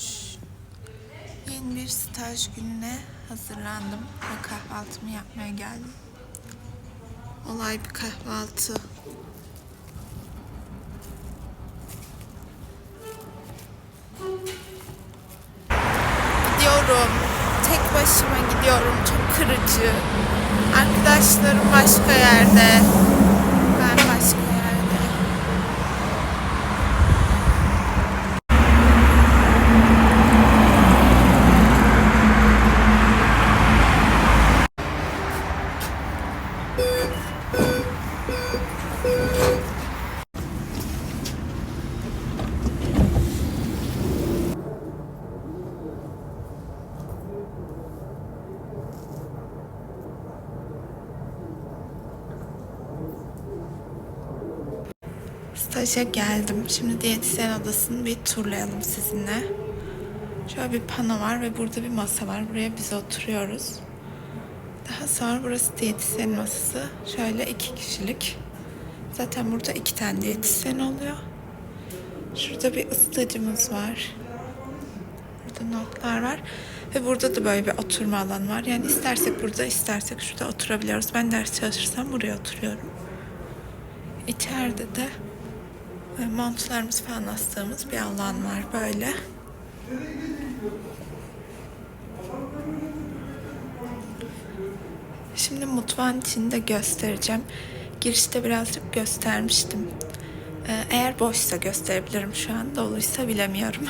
boş. Yeni bir staj gününe hazırlandım ve kahvaltımı yapmaya geldim. Olay bir kahvaltı. Gidiyorum. Tek başıma gidiyorum. Çok kırıcı. Arkadaşlarım başka yerde. Ben başka yerde. Staja geldim. Şimdi diyetisyen odasını bir turlayalım sizinle. Şöyle bir pano var ve burada bir masa var. Buraya biz oturuyoruz. Daha sonra burası diyetisyen masası. Şöyle iki kişilik. Zaten burada iki tane diyetisyen oluyor. Şurada bir ısıtıcımız var. Burada notlar var. Ve burada da böyle bir oturma alanı var. Yani istersek burada, istersek şurada oturabiliyoruz. Ben ders çalışırsam buraya oturuyorum. İçeride de ve montlarımız falan astığımız bir alan var böyle. Şimdi mutfağın içinde göstereceğim. Girişte birazcık göstermiştim. Ee, Eğer boşsa gösterebilirim şu an. Doluysa bilemiyorum.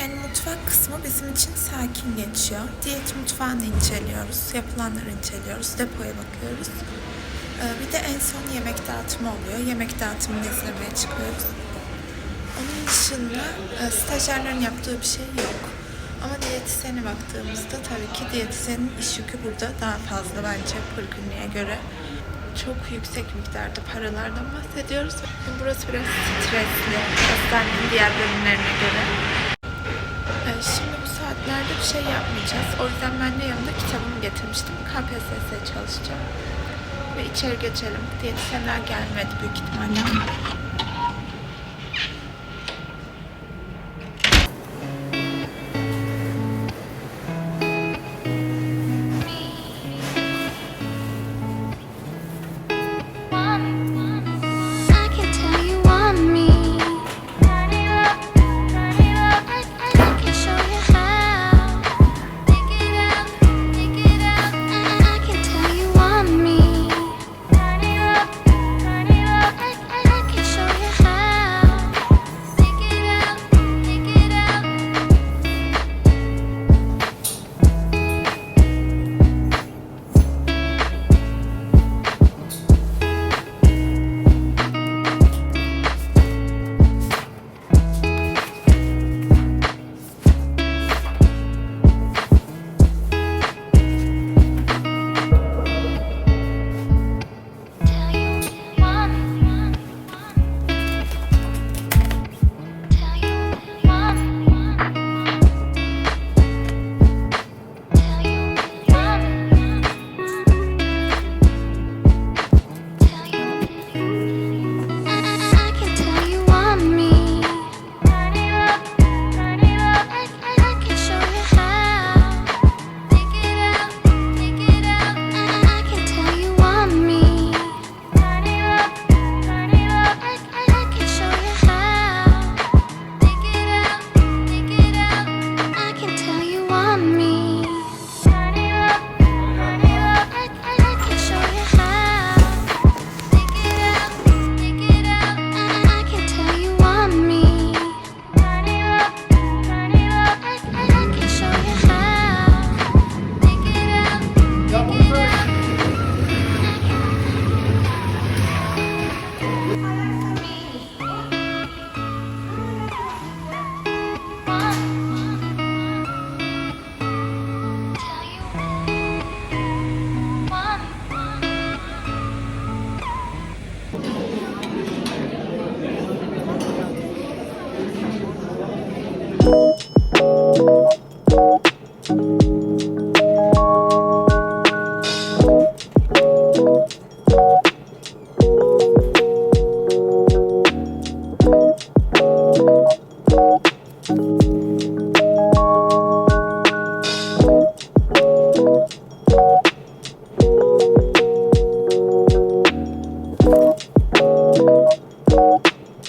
Yani mutfak kısmı bizim için sakin geçiyor. Diyet mutfağını inceliyoruz, yapılanları inceliyoruz, depoya bakıyoruz. Ee, Bir de en son yemek dağıtımı oluyor. Yemek dağıtımını izlemeye çıkıyoruz. Onun dışında e, stajyerlerin yaptığı bir şey yok. Ama diyetisyene baktığımızda tabii ki diyetisyenin iş yükü burada daha fazla bence günlüğe göre. Çok yüksek miktarda paralardan bahsediyoruz. Burası biraz stresli hastanenin diğer bölümlerine göre. Ee, Şimdi bu saatlerde bir şey yapmayacağız. O yüzden ben de yanımda kitabımı getirmiştim. KPSS çalışacağım. Ve içeri geçelim. Diyetisyenler gelmedi büyük ihtimalle.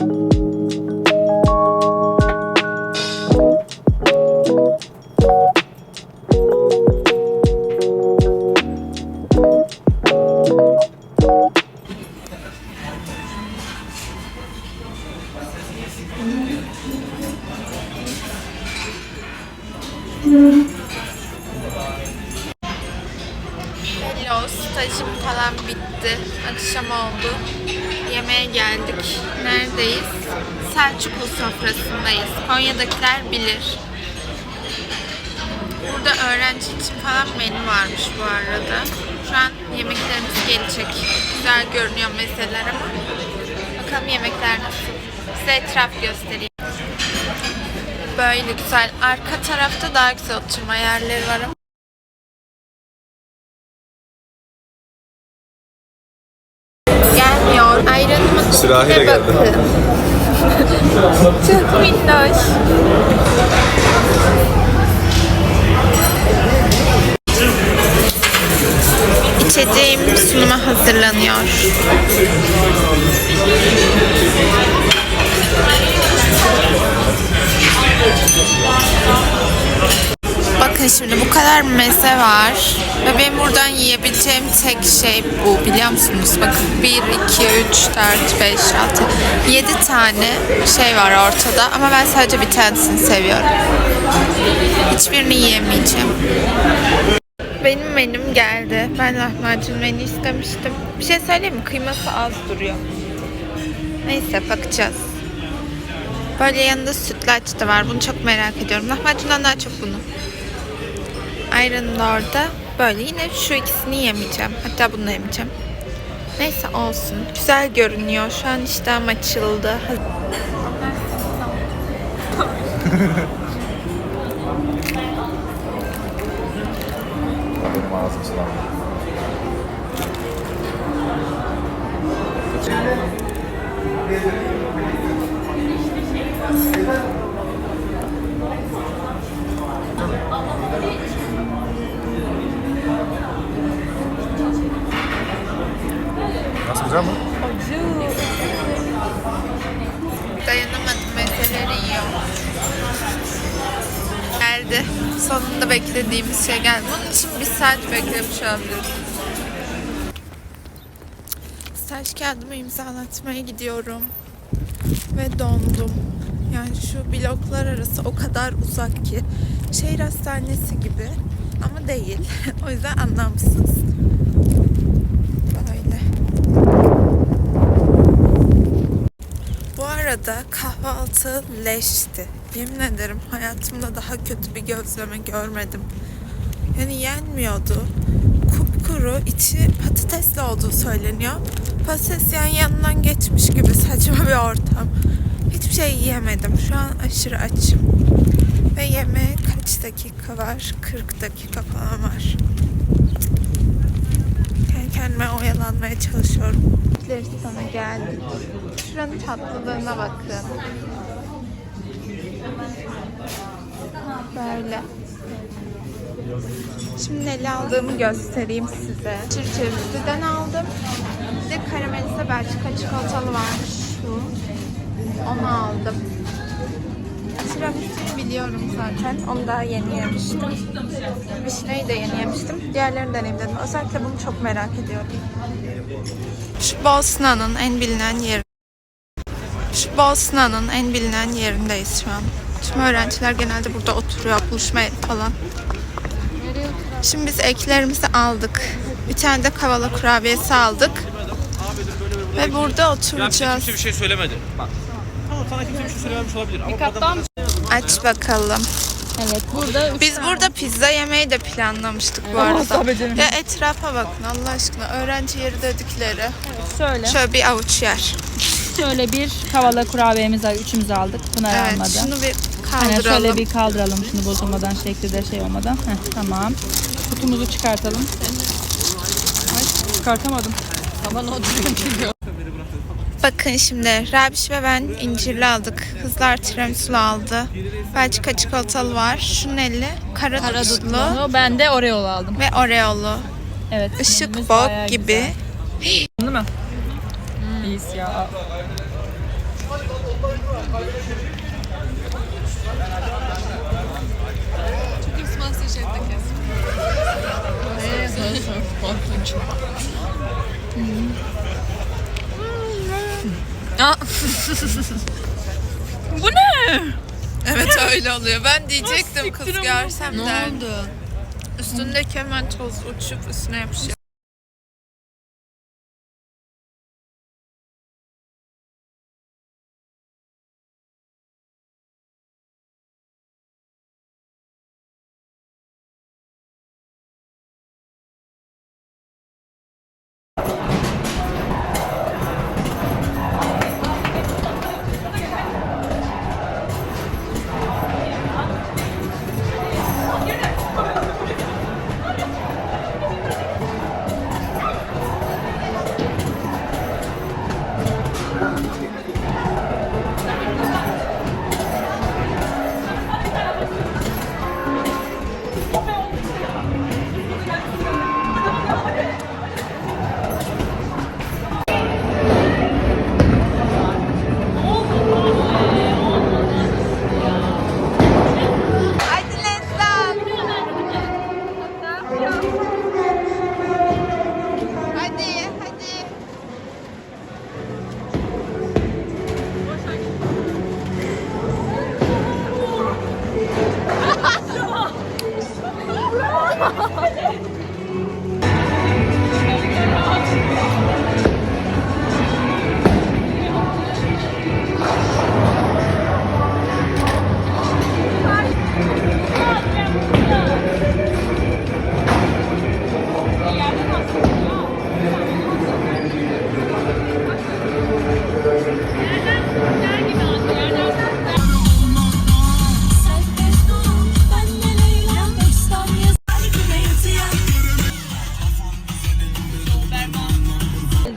Hello, geldik. Neredeyiz? Selçuklu sofrasındayız. Konya'dakiler bilir. Burada öğrenci için falan menü varmış bu arada. Şu an yemeklerimiz gelecek. Güzel görünüyor mezeler ama. Bakalım yemekler nasıl. Size etraf göstereyim. Böyle güzel. Arka tarafta daha güzel oturma yerleri var ama. Sürahiyle içine geldi. Çok minnoş. İçeceğim sunuma hazırlanıyor. Bakın şimdi bu kadar meze var. Ve benim buradan yiyebileceğim tek şey bu biliyor musunuz? Bakın 1, 2, 3, 4, 5, 6, 7 tane şey var ortada. Ama ben sadece bir tanesini seviyorum. Hiçbirini yiyemeyeceğim. Benim menüm geldi. Ben lahmacun menü istemiştim. Bir şey söyleyeyim mi? Kıyması az duruyor. Neyse bakacağız. Böyle yanında sütlaç da var. Bunu çok merak ediyorum. Lahmacundan daha çok bunu. Da orada. Böyle yine şu ikisini yemeyeceğim. Hatta bunu yemeyeceğim. Neyse olsun. Güzel görünüyor. Şu an iştahım açıldı. Sulandı. Nasıl güzel mi? Dayanamadım mezeleri yiyor. Geldi. Sonunda beklediğimiz şey geldi. Bunun için bir saat beklemiş olabiliriz. Staj kağıdımı imzalatmaya gidiyorum. Ve dondum. Yani şu bloklar arası o kadar uzak ki. Şehir hastanesi gibi ama değil. o yüzden anlamsız. Böyle. Bu arada kahvaltı leşti. Yemin ederim hayatımda daha kötü bir gözleme görmedim. Yani yenmiyordu. Kupkuru, içi patatesli olduğu söyleniyor. Patates yani yanından geçmiş gibi saçma bir ortam. Hiçbir şey yiyemedim. Şu an aşırı açım. Ve yemeğe kaç dakika var? 40 dakika falan var. Kendi kendime oyalanmaya çalışıyorum. sana geldik. Şuranın tatlılığına bakın. Böyle. Şimdi neler aldığımı göstereyim size. Çirçevizliden aldım. Bir de karamelize Belçika çikolatalı varmış şu. Onu aldım. Tiramisu'yu biliyorum zaten. Onu daha yeni yemiştim. Vişneyi de yeni yemiştim. Diğerlerini deneyim dedim. Özellikle bunu çok merak ediyorum. Şu Bosna'nın en bilinen yeri. Şu Bosna'nın en bilinen yerindeyiz şu an. Tüm öğrenciler genelde burada oturuyor, buluşmaya falan. Şimdi biz eklerimizi aldık. Bir tane de kavala kurabiyesi aldık. Ve burada Ya oturacağız. kimse bir şey söylemedi. Bak. Tamam sana kimse bir şey söylememiş olabilir ama bu adam Aç bakalım. Evet burada üç Biz burada pizza yemeyi de planlamıştık bu arada. tabii canım. Ya etrafa bakın Allah aşkına. Öğrenci yeri dedikleri. şöyle Şöyle bir avuç yer. şöyle bir kavala kurabiyemiz var. Üçümüz aldık. Pınar Evet almadı. şunu bir Hani kaldıralım. şöyle bir kaldıralım şunu bozulmadan şekli de şey olmadan. Heh, tamam. Kutumuzu çıkartalım. Ay, çıkartamadım. Taban oturuyor Bakın şimdi Rabiş ve ben incirli aldık. Kızlar tiramisu aldı. Belçika çikolatalı var. Şunun eli kara, dutlu Ben de Oreo aldım. ve oreolu. Evet. Işık bok gibi. güzel. Değil mi? İyiyiz ya. Bu ne? Evet öyle oluyor. Ben diyecektim kız siktir görsem Ne oldu? Üstündeki hemen toz uçup üstüne yapışıyor.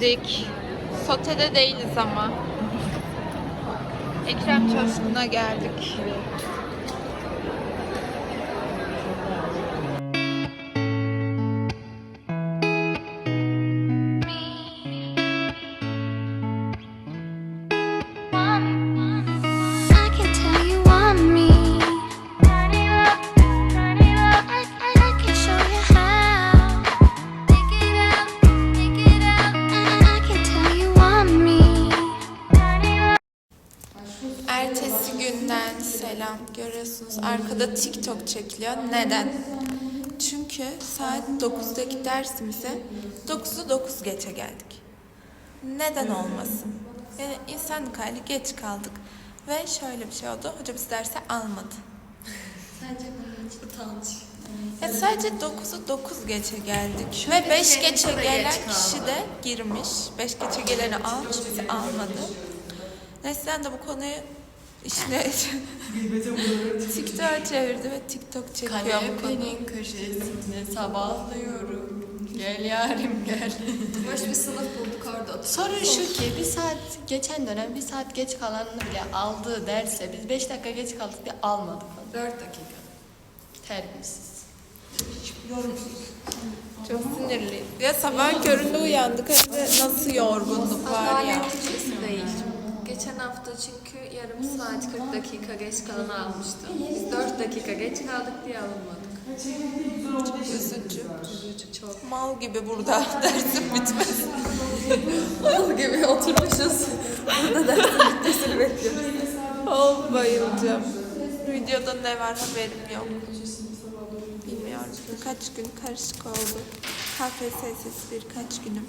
Geldik. Sotede değiliz ama. Ekrem Köşkü'ne geldik. Selam. Görüyorsunuz arkada TikTok çekiliyor. Neden? Çünkü saat 9'daki dersimize 9'u 9 geçe geldik. Neden olmasın? Yani insanlık hali geç kaldık. Ve şöyle bir şey oldu. Hoca bizi derse almadı. Sence bunun için utanç. Ya sadece 9'u 9 geçe geldik. Ve 5 geçe gelen kişi de girmiş. 5 geçe geleni almış, bizi almadı. Neslihan da bu konuyu işine TikTok'a çevirdi ve TikTok çekiyor bu konu. Kanepenin köşesinde sabahlıyorum. Gel yarim gel. Boş bir sınıf bulduk orada. Sorun şu ki bir saat geçen dönem bir saat geç kalanını bile aldığı derse biz 5 dakika geç kaldık diye almadık. 4 dakika. Terbiyesiz. Çok sinirli. Ya sabah köründe uyandık hem de nasıl yorgunluk var ya. Değil. Geçen hafta çünkü yarım saat 40 dakika geç kalanı almıştım. Biz 4 dakika geç kaldık diye alınmadık. Üzücü. Üzücü çok. Mal gibi burada dersim bitmez. Mal gibi oturmuşuz. Burada dersin bitmesini bekliyoruz. Oh bayılacağım. Videoda ne var haberim yok. Bilmiyorum. Birkaç gün karışık oldu. KPSS'siz birkaç günüm.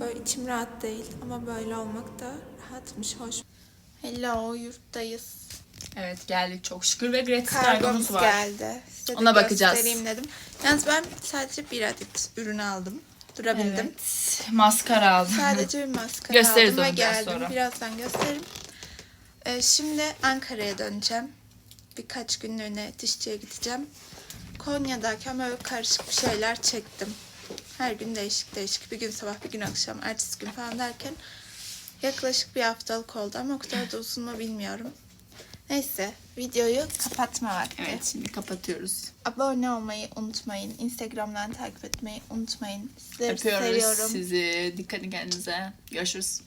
Böyle içim rahat değil ama böyle olmak da rahatmış, hoş. Hello, yurttayız. Evet geldik çok şükür ve gratis Kargomuz var. geldi. Size de Ona bakacağız. göstereyim dedim. Yalnız ben sadece bir adet ürün aldım. Durabildim. Evet. Maskara aldım. Sadece bir maskara Gösteririz aldım ve onu biraz geldim. sonra. Birazdan gösteririm. Ee, şimdi Ankara'ya döneceğim. Birkaç günlüğüne dişçiye gideceğim. Konya'dayken böyle karışık bir şeyler çektim. Her gün değişik değişik. Bir gün sabah, bir gün akşam, ertesi gün falan derken yaklaşık bir haftalık oldu ama o kadar da uzun mu bilmiyorum. Neyse videoyu kapatma vakti. Evet şimdi kapatıyoruz. Abone olmayı unutmayın. Instagram'dan takip etmeyi unutmayın. Sizleri Öpüyoruz seviyorum. sizi. Dikkat edin kendinize. Görüşürüz.